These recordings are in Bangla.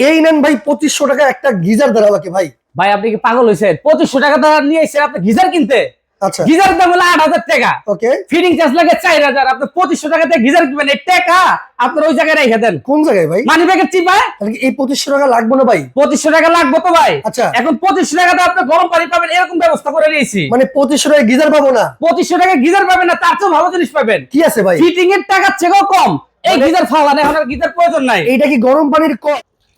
এই নেন ভাই পঁচিশশো টাকা একটা গিজার দেন আমাকে ভাই। ভাই আপনি কি পাগল হয়েছেন পঁচিশশো টাকা দিয়ে নিয়ে এসেছেন আপনি গিজার কিনতে? আচ্ছা। গিজার দাম হলো আট হাজার টাকা। ওকে। ফিটিং চার্জ লাগে চার হাজার। আপনি পঁচিশশো টাকা গিজার কিনবেন এই টাকা আপনার ওই জায়গায় রেখে দেন। কোন জায়গায় ভাই? মানি ব্যাগের চিপায় এই পঁচিশশো টাকা লাগবে না ভাই? পঁচিশশো টাকা লাগবে তো ভাই। আচ্ছা। এখন পঁচিশশো টাকাতে আপনি গরম পানি পাবেন এরকম ব্যবস্থা করে নিয়েছি। মানে পঁচিশশো টাকা গিজার পাবো না? পঁচিশশো টাকা গিজার পাবেন না তার চেয়ে ভালো জিনিস পাবেন। কি আছে ভাই? ফিটিং এর টাকার চেয়েও কম। এই মানে- গিজার ফাওয়ান এখন আর গিজার প্রয়োজন নাই। এইটা কি গরম পানির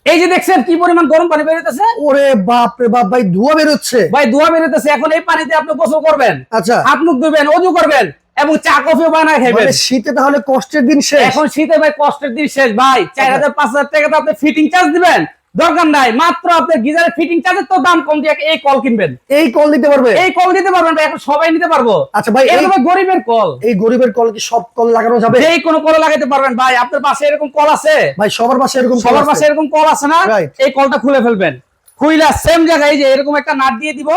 এই যে দেখছেন কি পরিমাণ গরম পানি বেরোতেছে ওরে বাপ রে বাপ ভাই ধোয়া বেরোচ্ছে ভাই ধোয়া বেরোতেছে এখন এই পানিতে আপনি গোসল করবেন। আচ্ছা। হাত মুখ ধুবেন অজু করবেন এবং চা কফি বানায় খাবেন মানে শীতে তাহলে কষ্টের দিন শেষ। এখন শীতে ভাই কষ্টের দিন শেষ। ভাই চার হাজার পাঁচ হাজার টাকা তো আপনি ফিটিং চার্জ দিবেন। দরকার নাই। মাত্র আপনার গিজারের ফিটিং চার্জের তো দাম কম দিয়ে এই কল কিনবেন। এই কল পারবে? এই কল পারবেন ভাই এখন সবাই নিতে পারব। আচ্ছা ভাই গরিবের কল। এই গরিবের কল কি সব কল লাগানো যাবে? কোনো কল লাগাইতে পারবেন ভাই আপনার পাশে এরকম কল আছে? ভাই সবার পাশে এরকম সবার পাশে এরকম কল আছে না? এই কলটা খুলে ফেলবেন। খুইলা সেম জায়গায় এই যে এরকম একটা নাট দিয়ে দিব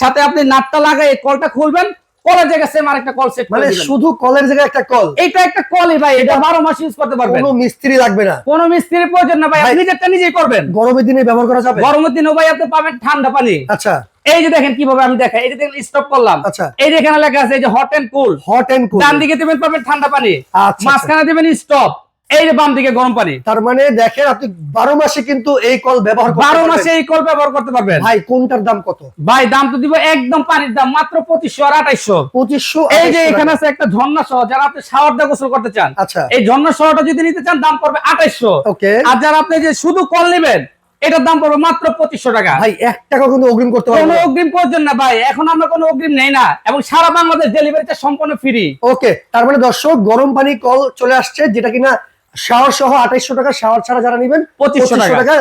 সাথে আপনি নাটটা লাগাই কলটা খুলবেন কলের জায়গায় সেম আরেকটা কল সেট মানে শুধু কলের জায়গায় একটা কল এটা একটা কলই ভাই এটা বারো মাস ইউজ করতে পারবেন। কোনো মিস্ত্রি লাগবে না। কোনো মিস্ত্রির প্রয়োজন না ভাই আপনি যেটা নিজেই করবেন। গরমের দিনে ব্যবহার করা যাবে? গরমের দিনে ভাই আপনি পাবেন ঠান্ডা পানি। আচ্ছা। এই যে দেখেন কীভাবে আমি দেখাই এই যে দেখেন স্টপ করলাম। আচ্ছা। এই যে এখানে লেখা আছে এই যে hot and cool hot and cool ডান দিকে দিবেন পাবেন ঠান্ডা পানি। আচ্ছা, মাঝখানে দিবেন স্টপ এই বাম দিকে গরম পানি। তার মানে দেখেন আপনি বারো মাসে কিন্তু এই কল ব্যবহার বারো মাসে এই কল ব্যবহার করতে পারবেন। ভাই কোনটার দাম কত? ভাই দাম তো দিব একদম পানির দাম মাত্র পঁচিশশো আর আঠাইশো পঁচিশশো এই যে এখানে আছে একটা ঝর্ণা সহ যারা আপনি শাওয়ার দিয়ে গোসল করতে চান আচ্ছা। এই ঝর্ণা সহটা যদি নিতে চান দাম পড়বে আঠাইশো ওকে। আর যারা আপনি যে শুধু কল নেবেন এটার দাম পড়বে মাত্র পঁচিশশো টাকা। ভাই এক টাকা কিন্তু অগ্রিম করতে কোনো পারব না। অগ্রিম করছেন না ভাই এখন আমরা কোনো অগ্রিম নেই না এবং সারা বাংলাদেশ ডেলিভারিটা সম্পূর্ণ ফ্রি ওকে তার মানে দর্শক গরম পানি কল চলে আসছে যেটা কিনা শাওয়ার সহ আঠাইশশো টাকা শাওয়ার ছাড়া যারা নেবেন পঁচিশশো টাকা।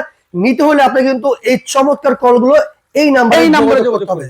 নিতে হলে আপনি কিন্তু এই চমৎকার কলগুলো এই নাম্বারে এই নাম্বারে করতে হবে।